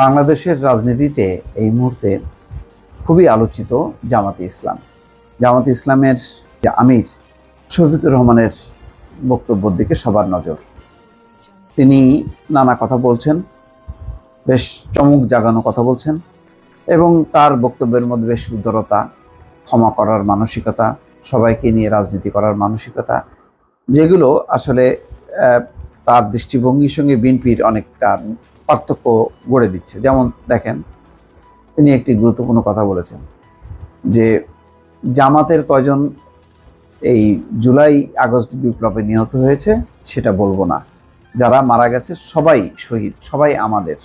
বাংলাদেশের রাজনীতিতে এই মুহূর্তে খুবই আলোচিত জামাতে ইসলাম। জামাতে ইসলামের যে আমির শফিকুর রহমানের বক্তব্যের দিকে সবার নজর। তিনি নানা কথা বলছেন, বেশ চমক জাগানো কথা বলছেন এবং তার বক্তব্যের মধ্যে বেশ উদারতা, ক্ষমা করার মানসিকতা, সবাইকে নিয়ে রাজনীতি করার মানসিকতা, যেগুলো আসলে তার দৃষ্টিভঙ্গির সঙ্গে বিএনপির অনেকটা পার্থক্য গড়ে দিচ্ছে। যেমন দেখেন, তিনি একটি গুরুত্বপূর্ণ কথা বলেছেন যে জামাতের কয়জন এই জুলাই আগস্ট বিপ্লবে নিহত হয়েছে সেটা বলব না। যারা মারা গেছে সবাই শহীদ, সবাই আমাদের।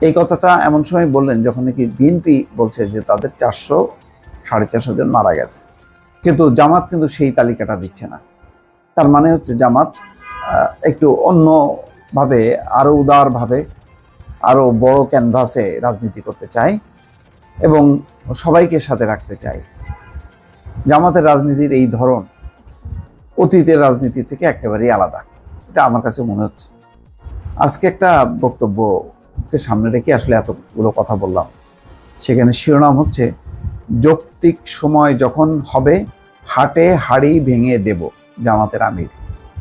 এই কথাটা এমন সময় বললেন যখন নাকি বিএনপি বলছে যে তাদের চারশো, সাড়ে চারশো জন মারা গেছে। কিন্তু জামাত কিন্তু সেই তালিকাটা দিচ্ছে না। তার মানে হচ্ছে জামাত একটু অন্যভাবে আরও উদারভাবে আরও বড় ক্যানভাসে রাজনীতি করতে চাই এবং সবাইকে সাথে রাখতে চাই জামাতের রাজনীতির এই ধরন অতীতের রাজনীতি থেকে একেবারেই আলাদা। এটা আমার কাছে মনে হচ্ছে। আজকে একটা বক্তব্যকে সামনে রেখে আসলে এতগুলো কথা বললাম। সেখানে শিরোনাম হচ্ছে, যৌক্তিক সময় যখন হবে, হাটে হাড়ি ভেঙে দেব জামাতের আমির।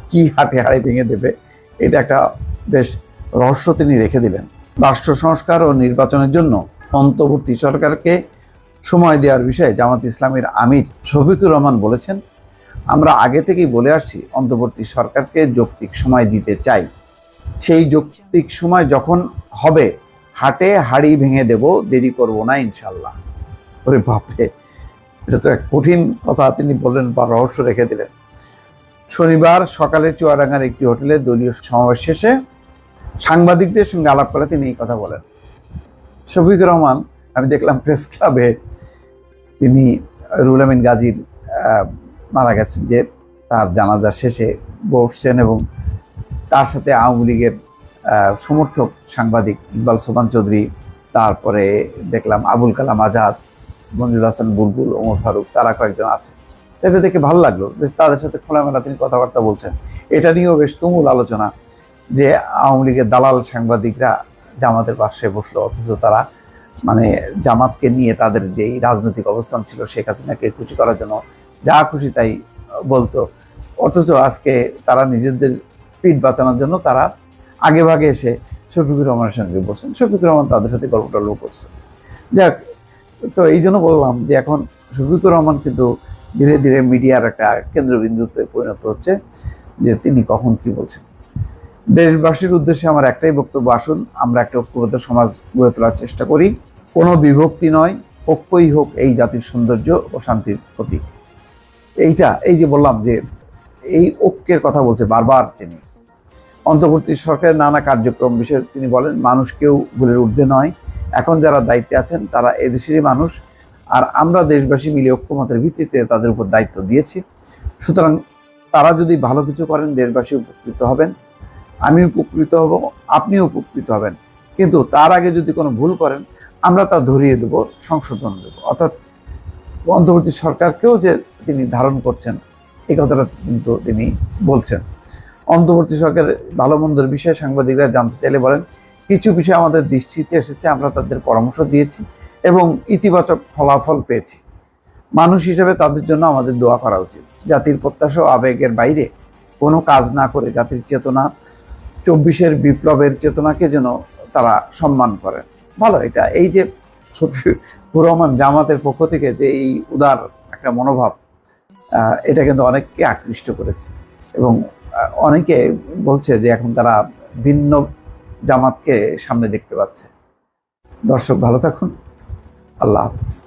কি হাটে হাড়ি ভেঙে দেবে? এটা একটা বেশ রহস্য তিনি রেখে দিলেন। রাষ্ট্র সংস্কার ও নির্বাচনের জন্য অন্তর্বর্তী সরকারকে সময় দেওয়ার বিষয়ে জামাত ইসলামের আমির শফিকুর রহমান বলেছেন, আমরা আগে থেকেই বলে আসছি, অন্তর্বর্তী সরকারকে যৌক্তিক সময় দিতে চাই। সেই যৌক্তিক সময় যখন হবে, হাটে হাড়ি ভেঙে দেব, দেরি করব না ইনশাল্লাহ। ওরে বাপরে, এটা তো এক কঠিন কথা তিনি বললেন বা রহস্য রেখে দিলেন। শনিবার সকালে চুয়াডাঙ্গার একটি হোটেলে দলীয় সমাবেশ শেষে সাংবাদিকদের সঙ্গে আলাপ করে তিনি এই কথা বলেন। শফিকুর রহমান, আমি দেখলাম প্রেস ক্লাবে তিনি রুল আমিন গাজীর মারা গেছেন যে তার জানাজা শেষে বসছেন এবং তার সাথে আওয়ামী লীগের সমর্থক সাংবাদিক ইকবাল সোমান চৌধুরী, তারপরে দেখলাম আবুল কালাম আজাদ মঞ্জুর হাসান বুলবুল, ওমর ফারুক, তারা কয়েকজন আছে। এটা দেখে ভালো লাগল বেশ তাদের সাথে খোলামেলা তিনি কথাবার্তা বলছেন। এটা নিয়েও বেশ তুমুল আলোচনা। যে আওয়ামী লীগের দালাল সাংবাদিকরা জামাতের পাশে বসল, অথচ তারা মানে জামাতকে নিয়ে তাদের যেই রাজনৈতিক অবস্থান ছিল শেখ হাসিনাকে খুশি করার জন্য যা খুশি তাই বলতো। অথচ আজকে তারা নিজেদের পিঠ বাঁচানোর জন্য তারা আগে ভাগে এসে শফিকুর রহমানের সঙ্গে বসছেন। শফিকুর রহমান তাদের সাথে গল্প টল্প করছে। যাক, তো এই জন্য বললাম যে এখন শফিকুর রহমান কিন্তু ধীরে ধীরে মিডিয়ার একটা কেন্দ্রবিন্দুতে পরিণত হচ্ছে যে তিনি কখন কি বলছেন। দেশবাসীর উদ্দেশ্যে আমার একটাই বক্তব্য, আসুন আমরা একটা ঐক্যবদ্ধ সমাজ গড়ে তোলার চেষ্টা করি। কোনো বিভক্তি নয়, ঐক্যই হোক এই জাতির সৌন্দর্য ও শান্তির প্রতীক। এইটা, এই যে বললাম যে এই ঐক্যের কথা বলছে বারবার তিনি। অন্তর্বর্তী সরকারের নানা কার্যক্রম বিষয়ে তিনি বলেন, মানুষ কেউ ভুলের ঊর্ধ্বে নয়। এখন যারা দায়িত্বে আছেন, তারা এদেশেরই মানুষ। আর আমরা দেশবাসী মিলে ঐক্যমতের ভিত্তিতে তাদের উপর দায়িত্ব দিয়েছি। সুতরাং তারা যদি ভালো কিছু করেন, দেশবাসী উপকৃত হবেন। আমি উপকৃত হব, আপনিও উপকৃত হবেন। কিন্তু তার আগে যদি কোনো ভুল করেন, আমরা তা ধরিয়ে দেব, সংশোধন দেব। অর্থাৎ অন্তর্বর্তী সরকারকেও যে তিনি ধারণ করছেন, এই কথাটা কিন্তু তিনি বলছেন। অন্তর্বর্তী সরকারের ভালো মন্দের বিষয়ে সাংবাদিকরা জানতে চাইলে বলেন, কিছু বিষয় আমাদের দৃষ্টিতে এসেছে, আমরা তাদের পরামর্শ দিয়েছি এবং ইতিবাচক ফলাফল পেয়েছি। মানুষ হিসেবে তাদের জন্য আমাদের দোয়া করা উচিত। জাতির প্রত্যাশা আবেগের বাইরে কোনো কাজ না করে জাতির চেতনা চব্বিশের বিপ্লবের চেতনাকে যেন তারা সম্মান করেন। ভালো, এটা এই যে শফিকুর রহমান জামাতের পক্ষ থেকে যে এই উদার একটা মনোভাব এটা কিন্তু অনেককে আকৃষ্ট করেছে। এবং অনেকে বলছে যে এখন তারা ভিন্ন জামাতকে সামনে দেখতে পাচ্ছে। দর্শক, ভালো থাকুন। আল্লাহ হাফিজ।